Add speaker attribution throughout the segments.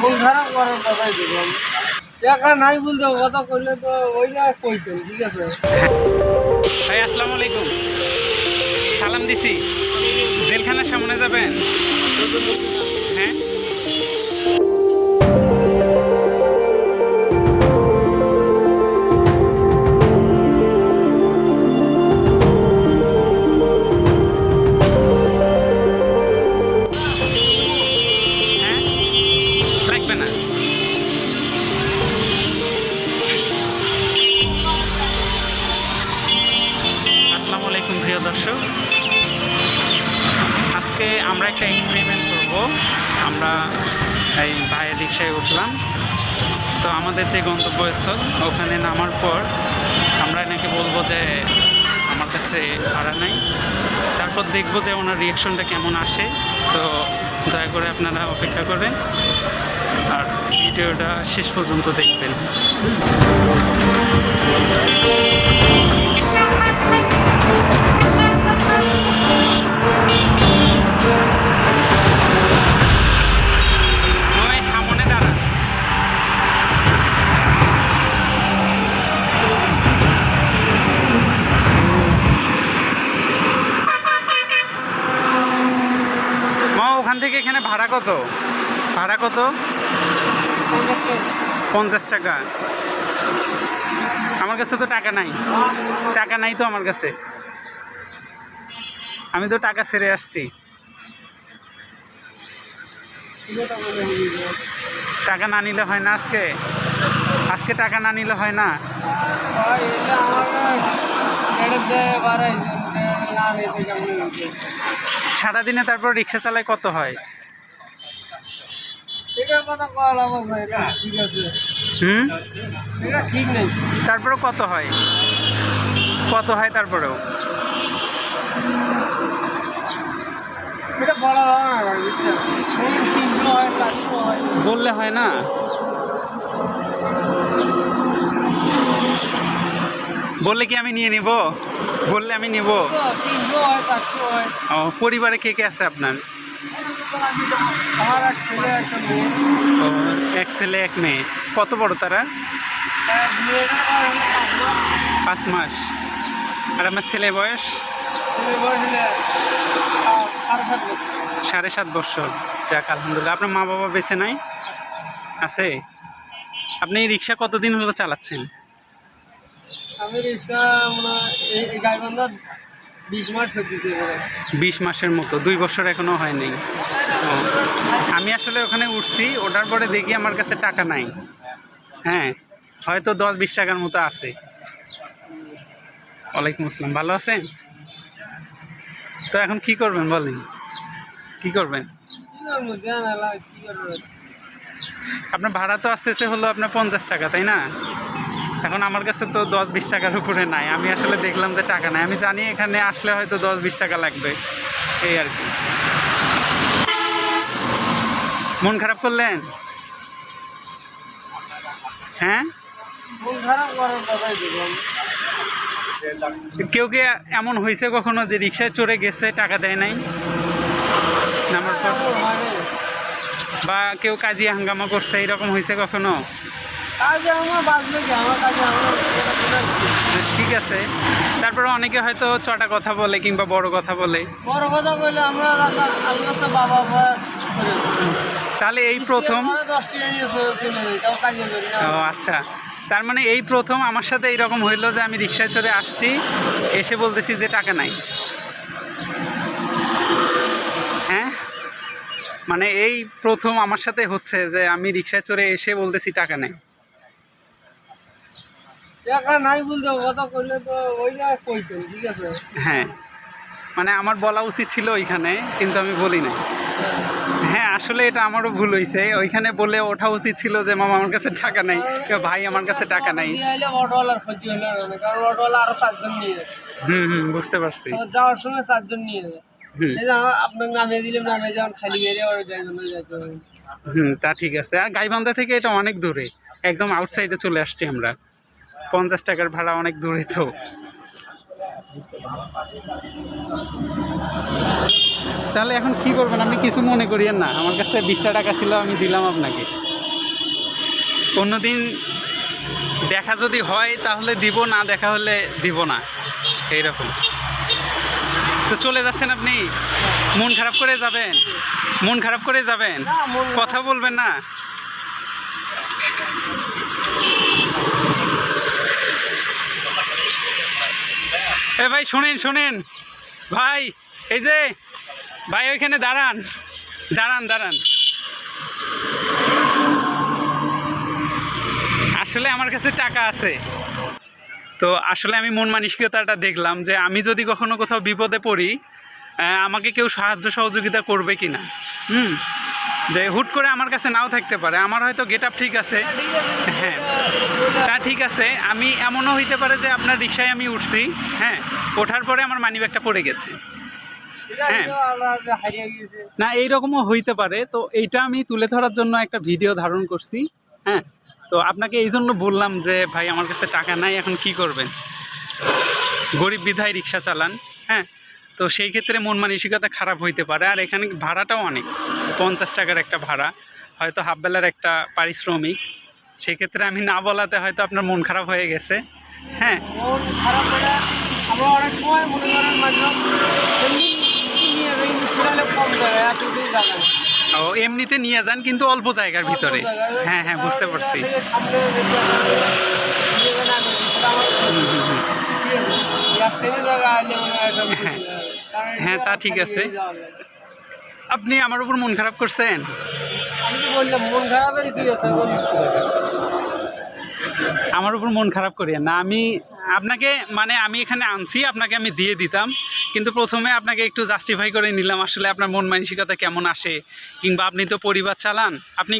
Speaker 1: মন খারাপ করার কথাই দেখলাম টাকা নাই বলতে কথা করলে তো ওইটা কইতেন ঠিক আছে?
Speaker 2: ভাই, আসসালামু আলাইকুম। সালাম দিছি। জেলখানার সামনে যাবেন? হ্যাঁ? আমরা একটা এক্সপেরিমেন্ট করব। আমরা এই ভাইয়ের রিক্সায় উঠলাম। তো আমাদের যে গন্তব্যস্থল, ওখানে নামার পর আমরা এনাকে বলব যে, আমার কাছে ভাড়া নাই। তারপর দেখব যে ওনার রিয়াকশনটা কেমন আসে। তো দয়া করে আপনারা অপেক্ষা করবেন। আর ভিডিওটা শেষ পর্যন্ত দেখবেন। মা ওখান থেকে এখানে ভাড়া কত? ভাড়া কত? পঞ্চাশ টাকা। আমার কাছে তো টাকা নাই। টাকা নাই তো আমার কাছে। আমি তো টাকা ছেড়ে আসছি। টাকা না নিলে হয় না আজকে? আজকে টাকা না নিলে হয় না? সারাদিনে তারপর রিক্সা চালায় কত হয়? হুম? তারপরেও কত হয়? কত হয় তারপরেও?
Speaker 1: হয়।
Speaker 2: বললে হয় না? বললে কি আমি নিয়ে নিব? বললে আমি নিব। ও, পরিবারে কে কে আছে আপনার?
Speaker 1: এক ছেলে,
Speaker 2: এক মেয়ে। কত বড় তারা?
Speaker 1: পাঁচ মাস।
Speaker 2: আর আমার ছেলে বয়স?
Speaker 1: সাড়ে সাত বছর।
Speaker 2: যাক, আলহামদুলিল্লাহ। আপনার মা বাবা বেঁচে নাই? আছে? আপনি রিক্সা কতদিন হলো চালাচ্ছেন?
Speaker 1: আমি রিক্সা এই- এই গাইবান্ধা বিশ মাস হচ্ছে
Speaker 2: বিশ মাসের মতো দুই বছর এখনও হয়নি। আমি আসলে ওখানে উঠছি ওঠার পরে দেখি আমার কাছে টাকা নাই। হ্যাঁ হয়তো দশ বিশ টাকার মতো আছে। ওয়ালাইকুম আসসালাম ভালো আছেন? তো এখন কি করবেন বলেন? কি করবেন? আপনার ভাড়া তো আসতেছে হলো আপনার পঞ্চাশ টাকা তাই না? এখন আমার কাছে তো দশ বিশ টাকার উপরে নাই। আমি আসলে দেখলাম যে টাকা নাই। আমি জানি এখানে আসলে হয়তো দশ বিশ টাকা লাগবে। এই আর কি। মন খারাপ করলেন? হ্যাঁ? কেউ কে এমন হয়েছে কখনো যে রিক্সায় চড়ে গেছে টাকা দেয় নাই? নামার পর
Speaker 1: হয়।
Speaker 2: বা কেউ কাজিয়া হাঙ্গামা করছে এরকম হয়েছে কখনো?
Speaker 1: কাজে আমার বাঁচবে কি? আমার কাজে আমার
Speaker 2: ঠিক আছে। তারপরে অনেকে হয়তো চটা কথা বলে কিংবা বড় কথা বলে।
Speaker 1: বড় কথা কইলে আমরা বাবা
Speaker 2: তাহলে এই প্রথম ও আচ্ছা। তার মানে এই প্রথম আমার সাথে এইরকম হইল যে আমি রিক্সায় চড়ে আসছি এসে বলতেছি যে টাকা নাই। হ্যাঁ? মানে এই প্রথম আমার সাথে হচ্ছে যে আমি রিক্সায় চড়ে এসে বলতেছি টাকা নাই।
Speaker 1: টাকা নাই বলতে কথা কইলে তো ওইটা কইতেন ঠিক আছে?
Speaker 2: হ্যাঁ। মানে আমার বলা উচিত ছিল ওইখানে কিন্তু আমি বলি নাই। হ্যাঁ আসলে এটা আমারও ভুল হয়েছে ওইখানে বলে ওঠা উচিত ছিল যে মামা আমার কাছে টাকা নাই। ভাই আমার কাছে টাকা নাই।
Speaker 1: না
Speaker 2: হুম হুম বুঝতে পারছি।
Speaker 1: যাওয়ার সময় চারজন নিয়ে যাবে।
Speaker 2: হুম।
Speaker 1: এই যে আমার- আপনাকে নামিয়ে দিলাম নামিয়ে যাওয়ার খালি গাইবান্ধা যেতে
Speaker 2: হুম তা ঠিক আছে। আর গাইবান্ধা থেকে এটা অনেক দূরে। একদম আউটসাইডে চলে আসছি আমরা। পঞ্চাশ টাকার ভাড়া অনেক দূরে তো। তাহলে এখন কি করবেন? আপনি কিছু মনে করিয়েন না। আমার কাছে বিশটা টাকা ছিল, আমি দিলাম আপনাকে। অন্যদিন দেখা যদি হয়, তাহলে দিব, না দেখা হলে দিব না। এইরকম। তো চলে যাচ্ছেন আপনি? মন খারাপ করে যাবেন? মন খারাপ করে যাবেন? কথা বলবেন না? এ ভাই, শোনেন শোনেন। ভাই, এই যে, ভাই, ওইখানে দাঁড়ান। দাঁড়ান দাঁড়ান। আসলে আমার কাছে টাকা আছে। তো আসলে আমি মন মানসিকতাটা দেখলাম যে আমি যদি কখনো কোথাও বিপদে পড়ি আমাকে কেউ সাহায্য সহযোগিতা করবে কি না হুম? যে হুট করে আমার কাছে নাও থাকতে পারে, আমার হয়তো গেট আপ ঠিক আছে। হ্যাঁ তা ঠিক আছে। আমি এমনও হইতে পারে যে আপনার রিক্সায় আমি উঠছি হ্যাঁ ওঠার পরে আমার মানিব্যাগটা পড়ে গেছে। হ্যাঁ। না, এইরকমও হইতে পারে। তো এইটা আমি তুলে ধরার জন্য একটা ভিডিও ধারণ করছি হ্যাঁ। তো আপনাকে এই জন্য বললাম যে, ভাই, আমার কাছে টাকা নাই, এখন কি করবেন? গরিব বিধায় রিক্সা চালান হ্যাঁ। তো সেই ক্ষেত্রে মন মানসিকতা খারাপ হইতে পারে। আর এখানে ভাড়াটাও অনেক। পঞ্চাশ টাকার একটা ভাড়া। হয়তো হাফবেলার একটা পারিশ্রমিক। সেই ক্ষেত্রে আমি না বলাতে হয়তো আপনার মন খারাপ হয়ে গেছে। হ্যাঁ।
Speaker 1: মন খারাপ হলে আমরা অনেক সময় মনে করেন।
Speaker 2: ও এমনিতে নিয়ে যান কিন্তু অল্প জায়গার ভিতরে। হ্যাঁ হ্যাঁ বুঝতে পারছি। হুম, হুম, হুম।
Speaker 1: ইয়ে নেই। এক ট্রেনে জায়গা আইলে মনে হয়,
Speaker 2: তা ঠিক আছে। আপনি আমার উপর মন খারাপ করছেন? আমার উপর মন খারাপ করিয়েন না আমি আপনাকে মানে আমি এখানে আনছি, আপনাকে আমি দিয়ে দিতাম, কিন্তু প্রথমে আপনাকে একটু জাস্টিফাই করে নিলাম আসলে আপনার মন মানসিকতা কেমন আসে, কিংবা আপনি তো পরিবার চালান আপনি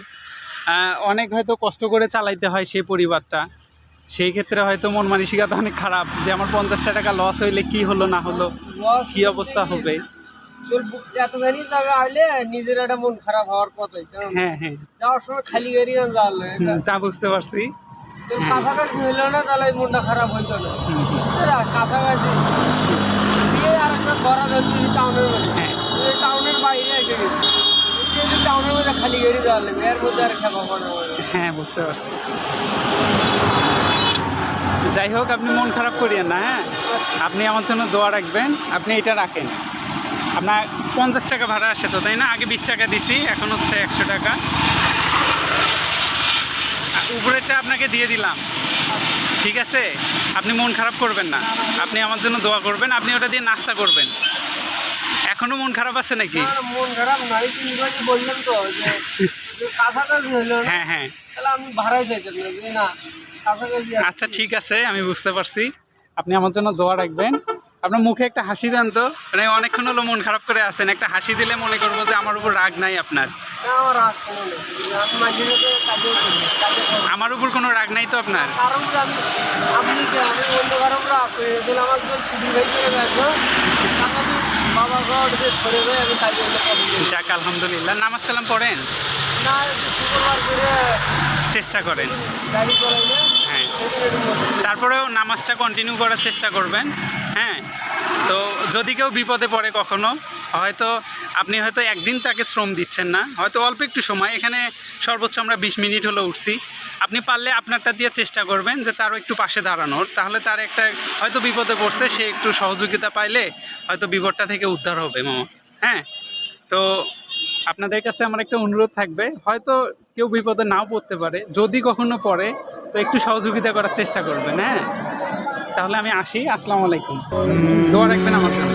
Speaker 2: অনেক হয়তো কষ্ট করে চালাইতে হয় সেই পরিবারটা সেই ক্ষেত্রে হয়তো মন মানসিকতা অনেক খারাপ যে আমার পঞ্চাশটা টাকা লস হইলে কি হলো না হলো কি অবস্থা হবে?
Speaker 1: এতখানি জায়গা আইলে নিজের একটা মন খারাপ হওয়ার কথাই
Speaker 2: হ্যাঁ হ্যাঁ।
Speaker 1: যাওয়ার সময় খালি গাড়ি না যাওয়ার
Speaker 2: তা বুঝতে পারছি।
Speaker 1: কাছাকাছি হইল না তাহলে মনটা খারাপ হইতো না। কাছাকাছি। দিয়ে আর একটা টাউনের মধ্যে।
Speaker 2: হ্যাঁ।
Speaker 1: টাউনের বাইরে এসে গেছি। টাউনের মধ্যে খালি গাড়ি লাগবে এর মধ্যে আর খেপা
Speaker 2: হ্যাঁ বুঝতে পারছি। যাই হোক আপনি মন খারাপ করিয়েন না হ্যাঁ? আপনি আমার জন্য দোয়া রাখবেন আপনি এটা রাখেন। আপনার পঞ্চাশ টাকা ভাড়া আসে তো তাই না? আগে বিশ টাকা দিছি এখন হচ্ছে একশো টাকা। উপরেরটা আপনাকে দিয়ে দিলাম। ঠিক আছে? আপনি মন খারাপ করবেন না। আপনি আমার জন্য দোয়া করবেন আপনি ওটা দিয়ে নাস্তা করবেন। এখনও মন খারাপ আছে নাকি?
Speaker 1: মন খারাপ নাই বললাম তো
Speaker 2: হ্যাঁ হ্যাঁ।
Speaker 1: তাহলে আমি ভাড়াই চাইতাম না।
Speaker 2: আচ্ছা ঠিক আছে আমি বুঝতে পারছি। আপনি আমার জন্য দোয়া রাখবেন। আপনার মুখে একটা হাসি দেন তো। মানে অনেকক্ষণ হলো মন খারাপ করে আছেন। একটা হাসি দিলে মনে করব যে আমার উপর রাগ নাই আপনার।
Speaker 1: আমার
Speaker 2: উপর কোনো রাগ নাই তো আপনার? যাক আলহামদুলিল্লাহ। নামাজ কালাম পড়েন? চেষ্টা করেন। তারপরেও নামাজটা কন্টিনিউ করার চেষ্টা করবেন হ্যাঁ? তো যদি কেউ বিপদে পড়ে কখনো, হয়তো আপনি হয়তো একদিন তাকে শ্রম দিচ্ছেন না, হয়তো অল্প একটু সময়, এখানে সর্বোচ্চ আমরা বিশ মিনিট হলো উঠছি। আপনি পারলে আপনারটা দিয়ে চেষ্টা করবেন যে তারও একটু পাশে দাঁড়ানোর, তাহলে তার একটা হয়তো বিপদে পড়ছে, সে একটু সহযোগিতা পাইলে হয়তো বিপদটা থেকে উদ্ধার হবে, মামা হ্যাঁ? তো আপনাদের কাছে আমার একটা অনুরোধ থাকবে, হয়তো কেউ বিপদে নাও পড়তে পারে, যদি কখনো পড়ে তো একটু সহযোগিতা করার চেষ্টা করবেন হ্যাঁ? তাহলে আমি আসি, আসসালামু আলাইকুম। দোয়া রাখবেন আমার জন্য।